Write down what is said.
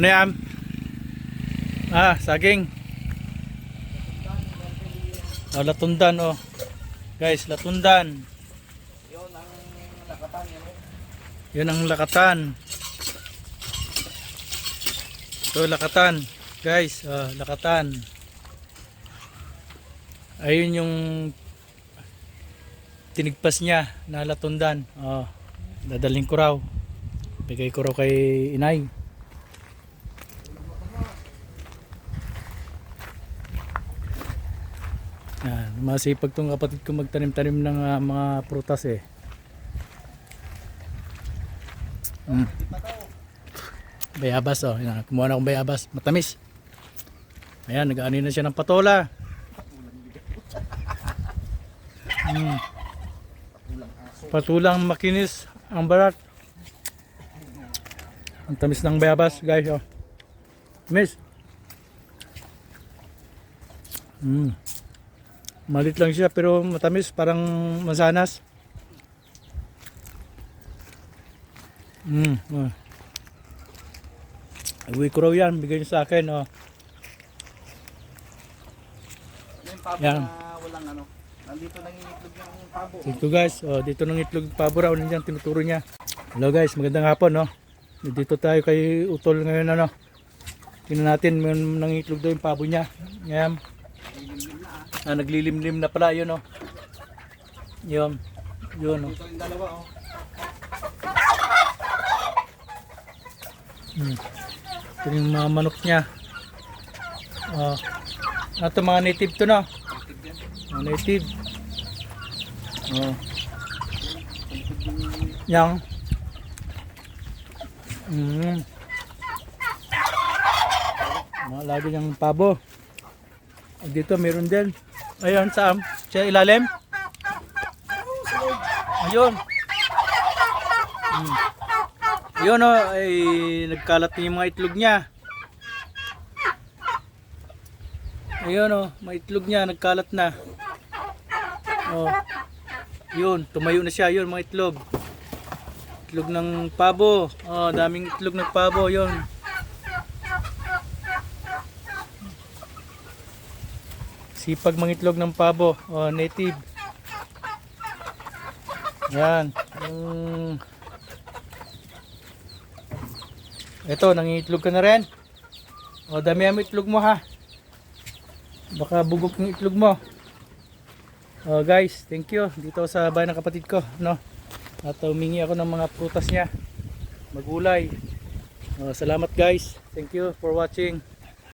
Ano yan? Ah, saging. Oh, latundan oh. Guys, latundan. Yun ang lakatan oh. Yun ang lakatan. Ito lakatan. Guys, oh, lakatan. Ayun yung tinigpas niya na latundan. Oh, dadaling ko raw. Bigay ko raw kay inay. Yan, masipag tong kapatid ko magtanim-tanim ng ah, mga prutas eh. Mm. Bayabas oh, yan, kumuha na akong bayabas, matamis. Ayan, nag-ani na siya ng patola. Mm. Patulang makinis ang barat. Ang tamis ng bayabas, guys. Oh. Miss. Mm. Malit lang siya pero matamis, parang masanas. Mm. Oh. Uwi ko raw yan, bigay niyo sa akin. Oh. Yung pabo Yan. na walang ano. Nandito nangingitlog yung pabo. Dito guys, oh, dito ng itlog pabo raw nandiyan tinuturo niya. Hello guys, magandang hapon no. Dito tayo kay Utol ngayon ano. Tingnan natin may nang itlog daw yung pabo niya. Ngayon. Ah, naglilimlim na pala yun oh. Yun. Yun oh. Dito yung dalawa oh. Hmm. Ito yung mga manok niya. Oh. Ano to, mga native to no? Mga native. Oh. Yang. Mm. Mga lagi niyang pabo. Dito meron din. Ayun, saan? Sa ilalim? Ayun. Mm. Ayun o, ay nagkalat na yung mga itlog niya. Ayun o, mga itlog niya, nagkalat na. Oh. Yun, tumayo na siya, yun mga itlog. Itlog ng pabo. Oh, daming itlog ng pabo, yun. Sipag mga itlog ng pabo, oh, native. Yan. Mm. Ito, nangiitlog ka na rin. O, dami ang itlog mo ha. Baka bugok yung itlog mo. Oh guys, thank you. Dito sa bahay ng kapatid ko, no. At humingi ako ng mga prutas niya. Magulay. Oh, salamat guys. Thank you for watching.